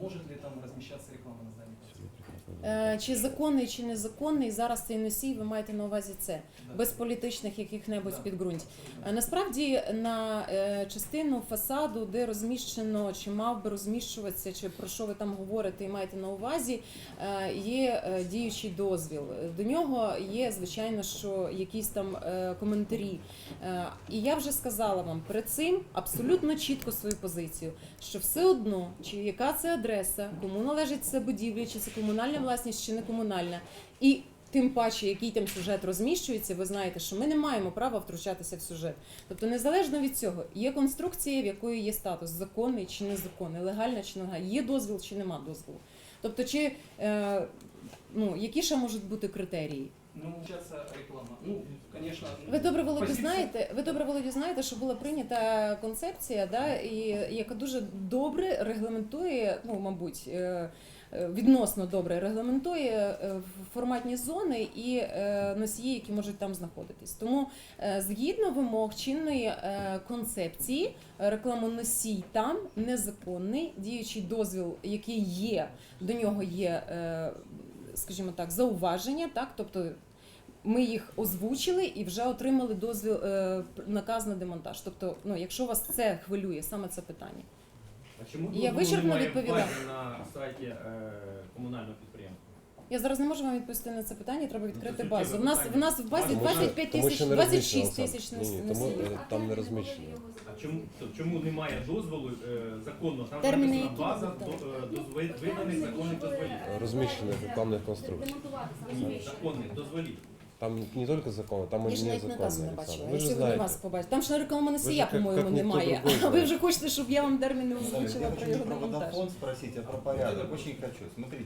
Может ли там размещаться реклама на здании? Е, Чи законний, чи незаконний зараз цей носій, ви маєте на увазі це без політичних яких-небудь Да, підґрунть. Е, Насправді на е, частину фасаду, де розміщено, чи мав би розміщуватися, чи про що ви там говорите і маєте на увазі, е, є е, діючий дозвіл. До нього є, звичайно, що якісь там е, коментарі. Е, І я вже сказала вам перед цим абсолютно чітко свою позицію, що все одно, чи яка це адреса, кому належить це будівля, чи це комунальна власність, чи не комунальна. І тим паче, який там сюжет розміщується, ви знаєте, що ми не маємо права втручатися в сюжет. Тобто, незалежно від цього, є конструкція, в якої є статус законний чи незаконний, легальна чи нелегальна, є дозвіл чи нема дозволу. Тобто, чи е, ну які ще можуть бути критерії? Ну, реклама. Ну, конечно. Ви добре Володю позиция- знаєте, ви добре Володю знаєте, що була прийнята концепція, да, і яка дуже добре регламентує, ну мабуть. е, е, Відносно добре регламентує е, форматні зони і носії, які можуть там знаходитись. Тому згідно вимог чинної концепції, рекламоносій там незаконний діючий дозвіл, який є, до нього є, скажімо так, зауваження, так, тобто ми їх озвучили і вже отримали дозвіл е, наказ на демонтаж. Тобто, ну якщо вас це хвилює, саме це питання. А чому Я вичерпно відповіла. на сайті е, комунального підприємства? Я зараз не можу вам відповісти на це питання. Треба Ну, відкрити базу. В нас в нас в базі Тому що- 25 Тому тисяч, що не 26 розміщено, тисяч. Ні, ні, тому, е, там не розміщено. А чому, то чому немає дозволу е, законно? Там Терміни написана які база будуть, до, е, дозви- виданих законних дозволів. Розміщених рекламних конструкцій. Ні, законних дозволів. Там не только законы, там Я и ж навіть наказу незаконная не бачила. реклама. Я Вы сьогодні знаете. вас побачу. Там ж на рекламу Ви ж носія, як- по-моєму, як ніхто немає. другой А ви вже хочете, щоб я вам терміни Я озвучила про хочу не його про демонтаж. Водофон спросить, а про порядок. Очень хочу. Смотрите,